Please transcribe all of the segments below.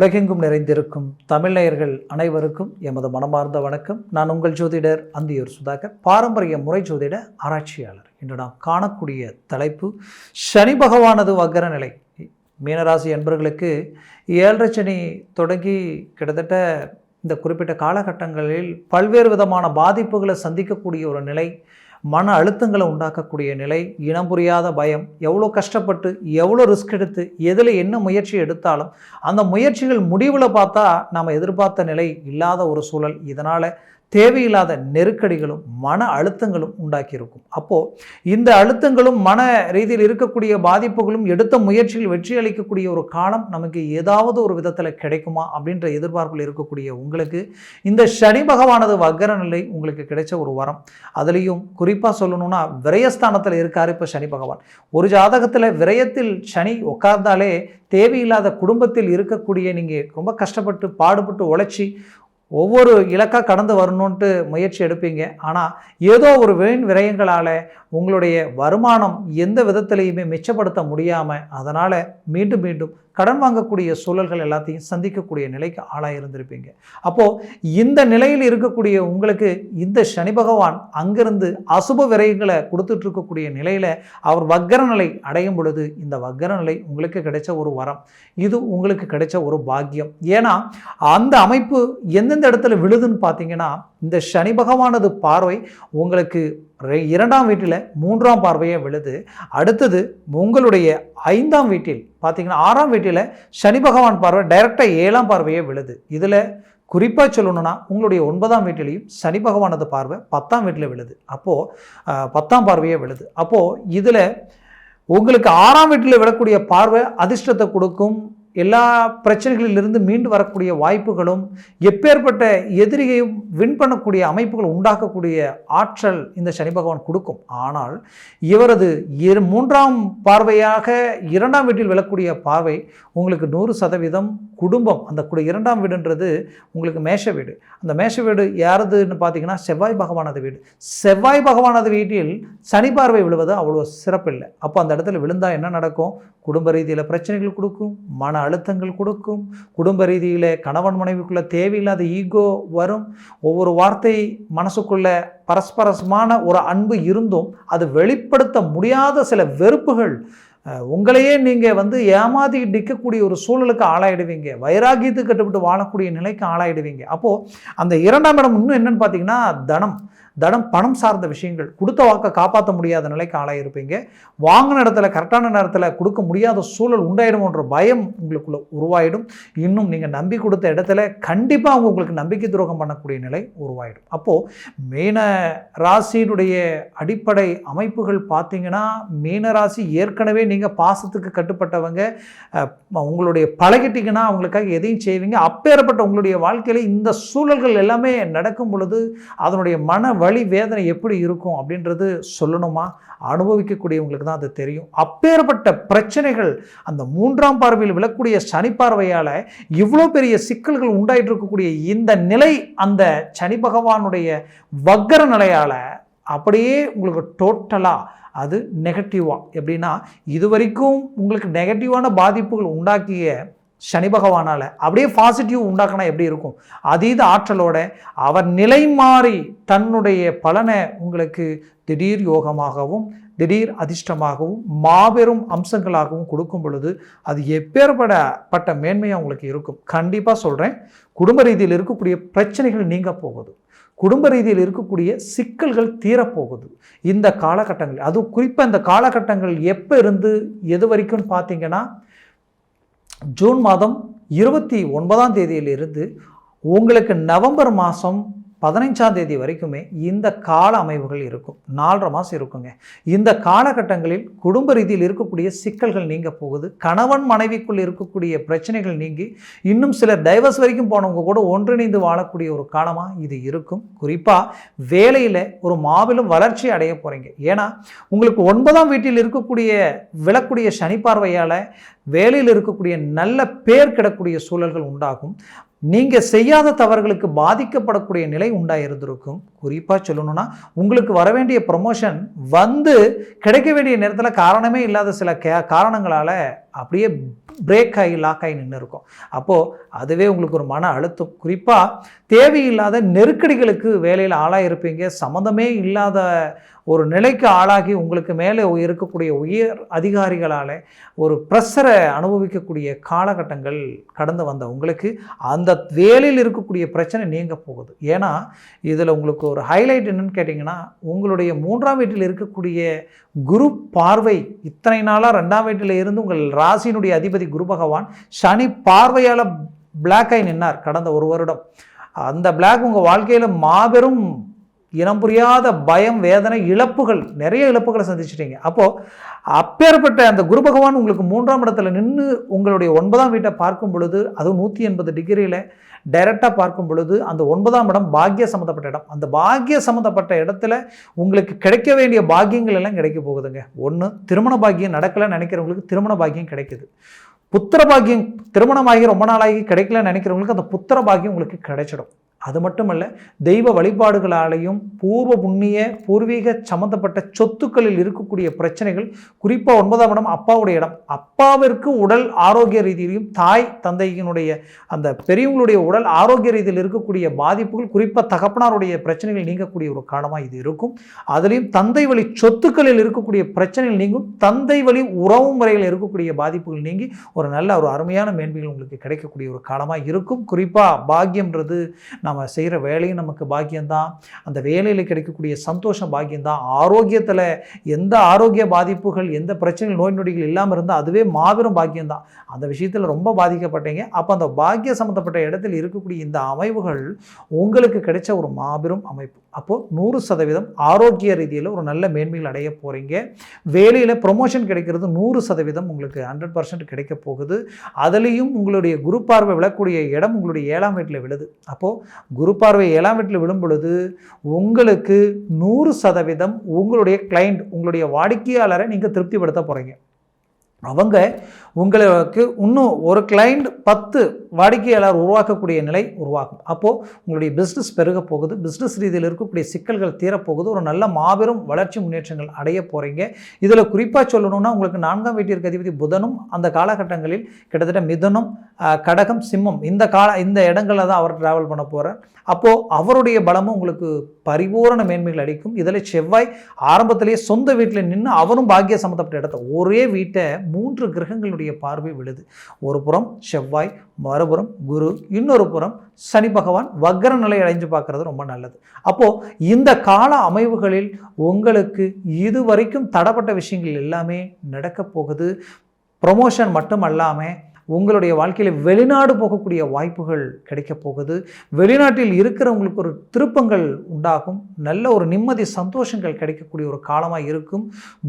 உலகெங்கும் நிறைந்திருக்கும் தமிழ்நேயர்கள் அனைவருக்கும் எமது மனமார்ந்த வணக்கம். நான் உங்கள் ஜோதிடர் அந்தியூர் சுதாகர் பாரம்பரிய முறை ஜோதிட ஆராய்ச்சியாளர். இன்று நாம் காணக்கூடிய தலைப்பு சனி பகவானது வக்கர நிலை. மீனராசி என்பவர்களுக்கு ஏழரை சனி தொடங்கி கிட்டத்தட்ட இந்த குறிப்பிட்ட காலகட்டங்களில் பல்வேறு விதமான பாதிப்புகளை சந்திக்கக்கூடிய ஒரு நிலை மன அழுத்தங்களை உண்டாக்கக்கூடிய நிலை இனம் புரியாத பயம் எவ்வளோ கஷ்டப்பட்டு எவ்வளோ ரிஸ்க் எடுத்து எதில் என்ன முயற்சி எடுத்தாலும் அந்த முயற்சிகள் முடிவில் பார்த்தா நாம் எதிர்பார்த்த நிலை இல்லாத ஒரு சூழல். இதனால் தேவையில்லாத நெருக்கடிகளும் மன அழுத்தங்களும் உண்டாக்கியிருக்கும். அப்போது இந்த அழுத்தங்களும் மன ரீதியில் இருக்கக்கூடிய பாதிப்புகளும் எடுத்த முயற்சியில் வெற்றி அளிக்கக்கூடிய ஒரு காலம் நமக்கு ஏதாவது ஒரு விதத்தில் கிடைக்குமா அப்படின்ற எதிர்பார்ப்பில் இருக்கக்கூடிய உங்களுக்கு இந்த சனி பகவானது வக்கர நிலை உங்களுக்கு கிடைச்ச ஒரு வரம். அதுலேயும் குறிப்பாக சொல்லணும்னா விரயஸ்தானத்தில் இருக்கார் இப்போ சனி பகவான். ஒரு ஜாதகத்தில் விரயத்தில் சனி உட்கார்ந்தாலே தேவையில்லாத குடும்பத்தில் இருக்கக்கூடிய நீங்கள் ரொம்ப கஷ்டப்பட்டு பாடுபட்டு உழைச்சி ஒவ்வொரு இலக்காக கடந்து வரணுன்ட்டு முயற்சி எடுப்பீங்க. ஆனால் ஏதோ ஒரு வீண் விரயங்களால் உங்களுடைய வருமானம் எந்த விதத்திலையுமே மிச்சப்படுத்த முடியாமல் அதனால் மீண்டும் மீண்டும் கடன் வாங்கக்கூடிய சூழல்கள் எல்லாத்தையும் சந்திக்கக்கூடிய நிலைக்கு ஆளாக இருந்திருப்பீங்க. அப்போது இந்த நிலையில் இருக்கக்கூடிய உங்களுக்கு இந்த சனி பகவான் அங்கிருந்து அசுப விரயங்களை கொடுத்துட்ருக்கக்கூடிய நிலையில் அவர் வக்கர நிலை அடையும் பொழுது இந்த வக்கர நிலை உங்களுக்கு கிடைச்ச ஒரு வரம். இது உங்களுக்கு கிடைச்ச ஒரு பாக்கியம். ஏன்னா அந்த அமைப்பு எந்தெந்த இடத்துல விழுதுன்னு பார்த்தீங்கன்னா இந்த சனி பகவானது பார்வை உங்களுக்கு ரெ- இரண்டாம் வீட்டில் மூன்றாம் பார்வையே விழுது. அடுத்தது உங்களுடைய ஐந்தாம் வீட்டில் பார்த்தீங்கன்னா ஆறாம் வீட்டில் சனி பகவான் பார்வை டைரெக்டாக ஏழாம் பார்வையே விழுது. இதில் குறிப்பாக சொல்லணும்னா உங்களுடைய ஒன்பதாம் வீட்டிலையும் சனி பகவானது பார்வை பத்தாம் வீட்டில் விழுது. அப்போது பத்தாம் பார்வையே விழுது. அப்போது இதில் உங்களுக்கு ஆறாம் வீட்டில் விழக்கூடிய பார்வை அதிர்ஷ்டத்தை கொடுக்கும் எல்லா பிரச்சனைகளிலிருந்து மீண்டு வரக்கூடிய வாய்ப்புகளும் எப்பேற்பட்ட எதிரியையும் வின் பண்ணக்கூடிய அமைப்புகள் உண்டாக்கக்கூடிய ஆற்றல் இந்த சனி பகவான் கொடுக்கும். ஆனால் இவரது இரு மூன்றாம் பார்வையாக இரண்டாம் வீட்டில் விழக்கூடிய பார்வை உங்களுக்கு நூறு சதவீதம் குடும்பம். அந்த குடி இரண்டாம் வீடுன்றது உங்களுக்கு மேஷ வீடு. அந்த மேஷ வீடு யாரதுன்னு பார்த்தீங்கன்னா செவ்வாய் பகவானது வீடு. செவ்வாய் பகவானது வீட்டில் சனி பார்வை விழுவது அவ்வளோ சிறப்பில்லை. அப்போ அந்த இடத்துல விழுந்தால் என்ன நடக்கும்? குடும்ப ரீதியில் பிரச்சனைகள் கொடுக்கும் மன அழுத்தங்கள் கொடுக்கும். குடும்ப ரீதியில் கணவன் மனைவிக்குள்ள தேவையில்லாத ஈகோ வரும். ஒவ்வொரு வார்த்தை மனசுக்குள்ள பரஸ்பரமான ஒரு அன்பு இருந்தும் அது வெளிப்படுத்த முடியாத சில வெறுப்புகள் உங்களையே நீங்கள் வந்து ஏமாதி நிற்கக்கூடிய ஒரு சூழலுக்கு ஆளாயிடுவீங்க. வைராகியத்துக்கு கட்டுப்பட்டு வாழக்கூடிய நிலைக்கு ஆளாயிடுவீங்க. அப்போது அந்த இரண்டாம் இடம் இன்னும் என்னென்னு பார்த்தீங்கன்னா தனம். தடம் பணம் சார்ந்த விஷயங்கள் கொடுத்த வாக்கை காப்பாற்ற முடியாத நிலைக்கு ஆளாயிருப்பீங்க. வாங்கின இடத்துல கரெக்டான நேரத்தில் கொடுக்க முடியாத சூழல் உண்டாயிடுமோன்ற பயம் உங்களுக்குள்ள உருவாயிடும். இன்னும் நீங்கள் நம்பி கொடுத்த இடத்துல கண்டிப்பாக அவங்க உங்களுக்கு நம்பிக்கை துரோகம் பண்ணக்கூடிய நிலை உருவாயிடும். அப்போது மீன ராசியினுடைய அடிப்படை அமைப்புகள் பார்த்தீங்கன்னா மீன ராசி ஏற்கனவே நீங்கள் பாசத்துக்கு கட்டுப்பட்டவங்க. உங்களுடைய பழகிட்டிங்கன்னா அவங்களுக்காக எதையும் செய்வீங்க. அப்பேற்பட்ட உங்களுடைய வாழ்க்கையில் இந்த சூழல்கள் எல்லாமே நடக்கும் பொழுது அதனுடைய மன வழி வேதனை எப்படி இருக்கும் அப்படின்றது சொல்லணுமா? அனுபவிக்கக்கூடியவங்களுக்கு தான் அது தெரியும். அப்பேற்பட்ட பிரச்சனைகள் அந்த மூன்றாம் பார்வையில் விழக்கூடிய சனி பார்வையால் இவ்வளோ பெரிய சிக்கல்கள் உண்டாயிட்டு இருக்கக்கூடிய இந்த நிலை அந்த சனி பகவானுடைய வக்கர நிலையால் அப்படியே உங்களுக்கு டோட்டலாக அது நெகட்டிவாக எப்படின்னா இது வரைக்கும் உங்களுக்கு நெகட்டிவான பாதிப்புகள் உண்டாக்கிய சனி பகவானால் அப்படியே பாசிட்டிவ் உண்டாக்கினா எப்படி இருக்கும்? அதீத ஆற்றலோட அவர் நிலை மாறி தன்னுடைய பலனை உங்களுக்கு திடீர் யோகமாகவும் திடீர் அதிர்ஷ்டமாகவும் மாபெரும் அம்சங்களாகவும் கொடுக்கும் பொழுது அது எப்பேற்படப்பட்ட மேன்மையாக உங்களுக்கு இருக்கும். கண்டிப்பாக சொல்கிறேன் குடும்ப ரீதியில் இருக்கக்கூடிய பிரச்சனைகள் நீங்க போகுது. குடும்ப ரீதியில் இருக்கக்கூடிய சிக்கல்கள் தீரப்போகுது. இந்த காலகட்டங்கள் அது குறிப்பாக இந்த காலகட்டங்கள் எப்போ இருந்து எது வரைக்கும்னு பார்த்தீங்கன்னா ஜூன் மாதம் இருபத்தி ஒன்பதாம் தேதியிலிருந்து உங்களுக்கு நவம்பர் மாதம் பதினைஞ்சாம் தேதி வரைக்குமே இந்த கால அமைவுகள் இருக்கும். நாலரை மாதம் இருக்குங்க. இந்த காலகட்டங்களில் குடும்ப ரீதியில் இருக்கக்கூடிய சிக்கல்கள் நீங்க போகுது. கணவன் மனைவிக்குள் இருக்கக்கூடிய பிரச்சனைகள் நீங்கி இன்னும் சில டைவர்ஸ் வரைக்கும் போனவங்க கூட ஒன்றிணைந்து வாழக்கூடிய ஒரு காலமாக இது இருக்கும். குறிப்பாக வேலையில் ஒரு மாபெரும் வளர்ச்சி அடைய போகிறீங்க ஏன்னா உங்களுக்கு ஒன்பதாம் வீட்டில் இருக்கக்கூடிய விழக்கூடிய சனி பார்வையால் வேலையில் இருக்கக்கூடிய நல்ல பேர் கிடக்கூடிய சூழல்கள் உண்டாகும். நீங்கள் செய்யாத தவறுகளுக்கு பாதிக்கப்படக்கூடிய நிலை உண்டாயிருந்திருக்கும். குறிப்பாக சொல்லணும்னா உங்களுக்கு வர வேண்டிய ப்ரொமோஷன் வந்து கிடைக்க வேண்டிய நேரத்தில் காரணமே இல்லாத சில கே காரணங்களால் அப்படியே பிரேக் ஆகி லாக் ஆகி நின்று இருக்கும் அப்போது அதுவே உங்களுக்கு ஒரு மன அழுத்தம். குறிப்பாக தேவையில்லாத நெருக்கடிகளுக்கு வேலையில் ஆளாயிருப்பீங்க. சம்மந்தமே இல்லாத ஒரு நிலைக்கு ஆளாகி உங்களுக்கு மேலே இருக்கக்கூடிய உயர் அதிகாரிகளால் ஒரு ப்ரெஷரை அனுபவிக்கக்கூடிய காலகட்டங்கள் கடந்து வந்த உங்களுக்கு அந்த வேலையில் இருக்கக்கூடிய பிரச்சனை நீங்க போகுது. ஏன்னா இதில் உங்களுக்கு ஒரு ஹைலைட் என்னன்னு கேட்டிங்கன்னா உங்களுடைய மூன்றாம் வீட்டில் இருக்கக்கூடிய குரு பார்வை இத்தனை நாளாக ரெண்டாம் வீட்டில் இருந்து உங்கள் ராசியினுடைய அதிபதி குரு பகவான் சனி பார்வையால் பிளாக் ஆகி நின்னார் கடந்த ஒரு வருடம். அந்த பிளாக் உங்கள் வாழ்க்கையில் மாபெரும் இனம் புரியாத பயம் வேதனை இழப்புகள் நிறைய இழப்புகளை சந்திச்சிட்டீங்க. அப்போது அப்பேற்பட்ட அந்த குரு பகவான் உங்களுக்கு மூன்றாம் இடத்துல நின்று உங்களுடைய ஒன்பதாம் வீட்டை பார்க்கும் பொழுது அதுவும் நூற்றி எண்பது டிகிரியில் டைரெக்டாக பார்க்கும் பொழுது அந்த ஒன்பதாம் இடம் பாக்கிய சம்மந்தப்பட்ட இடம். அந்த பாக்கிய சம்மந்தப்பட்ட இடத்துல உங்களுக்கு கிடைக்க வேண்டிய பாக்கியங்கள் எல்லாம் கிடைக்க போகுதுங்க. ஒன்று திருமண பாக்கியம் நடக்கலைன்னு நினைக்கிறவங்களுக்கு திருமண பாக்கியம் கிடைக்குது. புத்திர பாக்கியம் திருமணமாகி ரொம்ப நாளாகி கிடைக்கலன்னு நினைக்கிறவங்களுக்கு அந்த புத்திர பாக்கியம் உங்களுக்கு கிடைச்சிடும். அது மட்டுமல்ல தெய்வ வழிபாடுகளாலேயும் பூர்வ புண்ணிய பூர்வீக சம்மந்தப்பட்ட சொத்துக்களில் இருக்கக்கூடிய பிரச்சனைகள் குறிப்பாக ஒன்பதாம் இடம் அப்பாவுடைய இடம். அப்பாவிற்கு உடல் ஆரோக்கிய ரீதியிலையும் தாய் தந்தையினுடைய அந்த பெரியவங்களுடைய உடல் ஆரோக்கிய ரீதியில் இருக்கக்கூடிய பாதிப்புகள் குறிப்பாக தகப்பனாருடைய பிரச்சனைகள் நீங்கக்கூடிய ஒரு காலமாக இது இருக்கும். அதுலேயும் தந்தை வழி சொத்துக்களில் இருக்கக்கூடிய பிரச்சனைகள் நீங்கும். தந்தை வழி உறவு முறையில் இருக்கக்கூடிய பாதிப்புகள் நீங்கி ஒரு நல்ல ஒரு அருமையான மேன்மைகள் உங்களுக்கு கிடைக்கக்கூடிய ஒரு காலமாக இருக்கும். குறிப்பாக பாக்கியம்ன்றது நம்ம செய்கிற வேலையும் நமக்கு பாக்கியம்தான். அந்த வேலையில் கிடைக்கக்கூடிய சந்தோஷம் பாக்கியம்தான். ஆரோக்கியத்தில் எந்த ஆரோக்கிய பாதிப்புகள் எந்த பிரச்சனைகள் நோய் நொடிகள் இல்லாமல் இருந்தால் அதுவே மாபெரும் பாக்கியம்தான். அந்த விஷயத்தில் ரொம்ப பாதிக்கப்பட்டீங்க. அப்போ அந்த பாக்கிய சம்மந்தப்பட்ட இடத்தில் இருக்கக்கூடிய இந்த அமைவுகள் உங்களுக்கு கிடைச்ச ஒரு மாபெரும் அமைப்பு. அப்போது நூறு சதவீதம் ஆரோக்கிய ரீதியில் ஒரு நல்ல மேன்மைகள் அடைய போகிறீங்க வேலையில் ப்ரொமோஷன் கிடைக்கிறது நூறு சதவீதம் உங்களுக்கு ஹண்ட்ரட் பர்சன்ட் கிடைக்க போகுது. அதுலேயும் உங்களுடைய குரு பார்வை விழக்கூடிய இடம் உங்களுடைய ஏழாம் வீட்டில் விழுது. அப்போது குரு பார்வை ஏழாம் வீட்டில் விழும் பொழுது உங்களுக்கு நூறு சதவீதம் உங்களுடைய கிளைண்ட் உங்களுடைய வாடிக்கையாளரை நீங்கள் திருப்திப்படுத்த போகிறீங்க அவங்க உங்களுக்கு இன்னும் ஒரு கிளைண்ட் பத்து வாடிக்கையாளர் உருவாக்கக்கூடிய நிலை உருவாகும். அப்போது உங்களுடைய பிஸ்னஸ் பெருக போகுது. பிஸ்னஸ் ரீதியில் இருக்கக்கூடிய சிக்கல்கள் தீரப்போகுது. ஒரு நல்ல மாபெரும் வளர்ச்சி முன்னேற்றங்கள் அடைய போகிறீங்க இதில் குறிப்பாக சொல்லணும்னா உங்களுக்கு நான்காம் வீட்டிற்கு அதிபதி புதனும் அந்த காலகட்டங்களில் கிட்டத்தட்ட மிதனும் கடகம் சிம்மம் இந்த கால இந்த இடங்களில் தான் அவர் ட்ராவல் பண்ண போகிறார் அப்போது அவருடைய பலமும் உங்களுக்கு பரிபூரண மேன்மைகள் அளிக்கும். இதில் செவ்வாய் ஆரம்பத்திலேயே சொந்த வீட்டில் நின்று அவரும் பாக்கிய சம்மந்தப்பட்ட இடத்த ஒரே வீட்டை மூன்று கிரகங்களுடைய பார்வை விழுது. ஒரு புறம் செவ்வாய் மறுபுறம் குரு இன்னொரு புறம் சனி பகவான். வக்ர நிலை அடைஞ்சு பார்க்கறது ரொம்ப நல்லது. அப்போது இந்த கால அமைவுகளில் உங்களுக்கு இதுவரைக்கும் தடப்பட்ட விஷயங்கள் எல்லாமே நடக்கப் போகுது. ப்ரொமோஷன் மட்டும் அல்லாமல் உங்களுடைய வாழ்க்கையில் வெளிநாடு போகக்கூடிய வாய்ப்புகள் கிடைக்கப் போகுது. வெளிநாட்டில் இருக்கிறவங்களுக்கு ஒரு திருப்பங்கள் உண்டாகும். நல்ல ஒரு நிம்மதி சந்தோஷங்கள் கிடைக்கக்கூடிய ஒரு காலமாக இருக்கும்.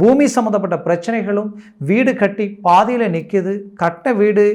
பூமி சம்மந்தப்பட்ட பிரச்சனைகளும் வீடு கட்டி பாதியில் நிற்கிது கட்ட வீடு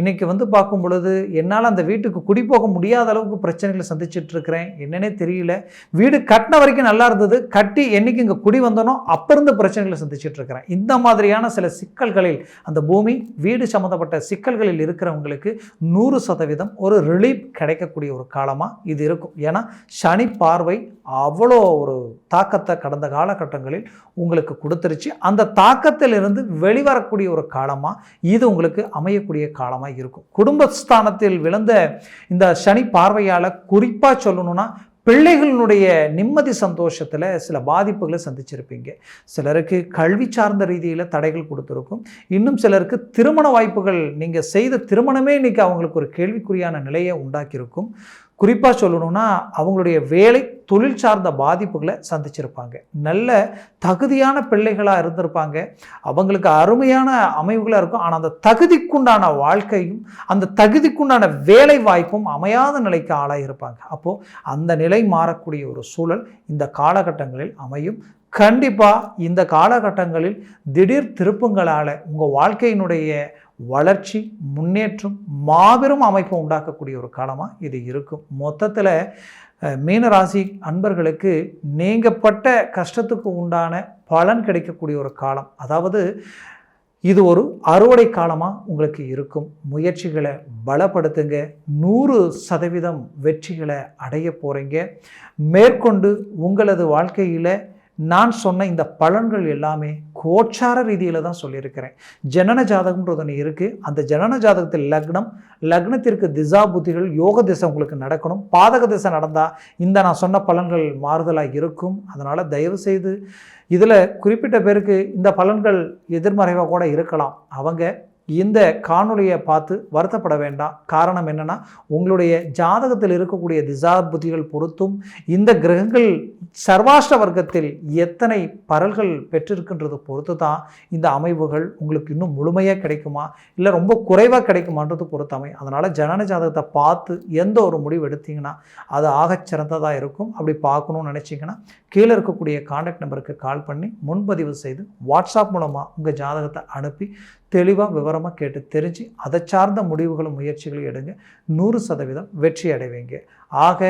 இன்றைக்கி வந்து பார்க்கும் பொழுது என்னால் அந்த வீட்டுக்கு குடி போக முடியாத அளவுக்கு பிரச்சனைகளை சந்திச்சிட்ருக்கிறேன் என்னன்னே தெரியல. வீடு கட்டின வரைக்கும் நல்லா இருந்தது. கட்டி என்றைக்கு இங்கே குடி வந்தனோ அப்போ இருந்து பிரச்சனைகளை சந்திச்சிட்ருக்கிறேன் இந்த மாதிரியான சில சிக்கல்களில் அந்த பூமி வீடு சம்மந்தப்பட்ட சிக்கல்களில் இருக்கிறவங்களுக்கு நூறு சதவீதம் ஒரு ரிலீஃப் கிடைக்கக்கூடிய ஒரு காலமாக இது இருக்கும். ஏன்னா சனி பார்வை அவ்வளோ ஒரு தாக்கத்தை கடந்த காலகட்டங்களில் உங்களுக்கு கொடுத்துருச்சு. அந்த தாக்கத்திலிருந்து வெளிவரக்கூடிய ஒரு காலமாக இது உங்களுக்கு அமையக்கூடிய காலமாக இருக்கும். குடும்பஸ்தானத்தில் விழுந்த இந்த சனி பார்வையால் குறிப்பாக சொல்லணும்னா பிள்ளைகளினுடைய நிம்மதி சந்தோஷத்தில் சில பாதிப்புகளை சந்திச்சிருப்பீங்க. சிலருக்கு கல்வி சார்ந்த ரீதியில் தடைகள் கொடுத்துருக்கும். இன்னும் சிலருக்கு திருமண வாய்ப்புகள் நீங்கள் செய்த திருமணமே இன்றைக்கி அவங்களுக்கு ஒரு கேள்விக்குறியான நிலையை உண்டாக்கியிருக்கும். குறிப்பாக சொல்லணும்னா அவங்களுடைய வேலை தொழில் சார்ந்த பாதிப்புகளை சந்திச்சிருப்பாங்க. நல்ல தகுதியான பிள்ளைகளாக இருந்திருப்பாங்க. அவங்களுக்கு அருமையான அமைவுகளாக இருக்கும். ஆனால் அந்த தகுதிக்குண்டான வாழ்க்கையும் அந்த தகுதிக்குண்டான வேலை வாய்ப்பும் அமையாத நிலைக்கு ஆளாயிருப்பாங்க அப்போது அந்த நிலை மாறக்கூடிய ஒரு சூழல் இந்த காலகட்டங்களில் அமையும். கண்டிப்பாக இந்த காலகட்டங்களில் திடீர் திருப்பங்களால் உங்கள் வாழ்க்கையினுடைய வளர்ச்சி முன்னேற்றம் மாபெரும் அமைப்பை உண்டாக்கக்கூடிய ஒரு காலமாக இது இருக்கும். மொத்தத்தில் மீனராசி அன்பர்களுக்கு நீங்கப்பட்ட கஷ்டத்துக்கு உண்டான பலன் கிடைக்கக்கூடிய ஒரு காலம். அதாவது இது ஒரு அறுவடை காலமாக உங்களுக்கு இருக்கும். முயற்சிகளை பலப்படுத்துங்க. நூறு சதவீதம் வெற்றிகளை அடைய போகிறீங்க மேற்கொண்டு உங்களது வாழ்க்கையில் நான் சொன்ன இந்த பலன்கள் எல்லாமே கோச்சார ரீதியில் தான் சொல்லியிருக்கிறேன். ஜனன ஜாதகம்ன்றது ஒன்று இருக்குது அந்த ஜனன ஜாதகத்தில் லக்னம் லக்னத்திற்கு திசா புத்திகள் யோக திசை உங்களுக்கு நடக்கணும். பாதக திசை நடந்தால் இந்த நான் சொன்ன பலன்கள் மாறுதலாக இருக்கும். அதனால் தயவு செய்து இதில் குறிப்பிட்ட பேருக்கு இந்த பலன்கள் எதிர்மறைவாக கூட இருக்கலாம். அவங்க இந்த காணொலியை பார்த்து வருத்தப்பட வேண்டாம். காரணம் என்னென்னா உங்களுடைய ஜாதகத்தில் இருக்கக்கூடிய திசா புத்திகள் பொறுத்தும் இந்த கிரகங்கள் சர்வாஷ்ட வர்க்கத்தில் எத்தனை பரல்கள் பெற்றிருக்கின்றது பொறுத்து தான் இந்த அமைவுகள் உங்களுக்கு இன்னும் முழுமையாக கிடைக்குமா? இல்லை ரொம்ப குறைவாக கிடைக்குமான்றது பொறுத்தமை. அதனால் ஜனன ஜாதகத்தை பார்த்து எந்த ஒரு முடிவு எடுத்தீங்கன்னா அது ஆகச் சிறந்ததாக இருக்கும். அப்படி பார்க்கணும்னு நினச்சிங்கன்னா கீழே இருக்கக்கூடிய காண்டாக்ட் நம்பருக்கு கால் பண்ணி முன்பதிவு செய்து வாட்ஸ்அப் மூலமாக உங்கள் ஜாதகத்தை அனுப்பி தெளிவாக விவரமாக கேட்டு தெரிஞ்சு அதை சார்ந்த முடிவுகளும் முயற்சிகளும் எடுங்க. நூறு சதவீதம் வெற்றி அடைவீங்க. ஆக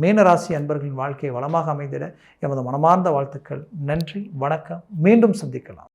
மீனராசி அன்பர்களின் வாழ்க்கையை வளமாக அமைந்திட எமது மனமார்ந்த வாழ்த்துக்கள். நன்றி வணக்கம். மீண்டும் சந்திக்கலாம்.